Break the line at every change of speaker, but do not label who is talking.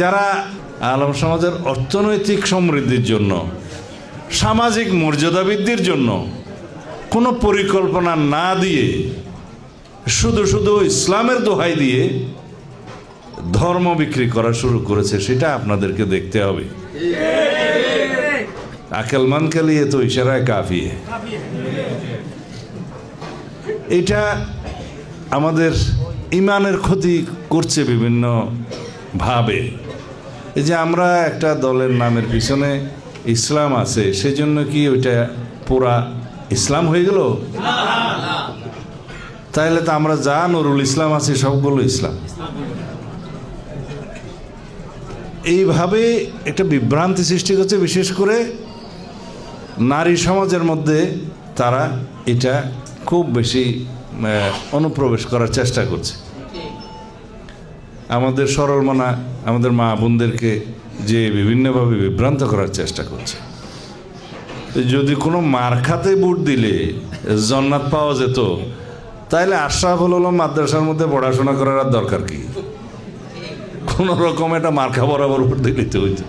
যারা আলম সমাজের অর্থনৈতিক সমৃদ্ধির জন্য, সামাজিক মর্যাদা বৃদ্ধির জন্য কোনো পরিকল্পনা না দিয়ে, শুধু শুধু ইসলামের দোহাই দিয়ে ধর্ম বিক্রি করা শুরু করেছে, সেটা আপনাদেরকে দেখতে হবে। আকেলমান কে লিয়ে তো ইশারায় কাফি এটা আমাদের ইমানের ক্ষতি করছে বিভিন্ন ভাবে। এই যে আমরা একটা দলের নামের পিছনে ইসলাম আছে, সেজন্য কি ওইটা পুরা ইসলাম হয়ে গেল? তাহলে তো আমরা যা নুরুল ইসলাম আছি সবগুলো ইসলাম। এইভাবে একটা বিভ্রান্তি সৃষ্টি করছে, বিশেষ করে নারী সমাজের মধ্যে তারা এটা খুব বেশি অনুপ্রবেশ করার চেষ্টা করছে। আমাদের সরল মনা, আমাদের মা বোনদেরকে যে বিভিন্নভাবে বিভ্রান্ত করার চেষ্টা করছে। যদি কোনো মার খাতে বুট দিলে, জন্নাত পাওয়া যেত তাহলে আশরাফুল আলম মাদ্রাসার মধ্যে পড়াশোনা করার দরকার কি? কোনো রকম একটা মার্কা বরাবর উপর দিলে তো হইতো।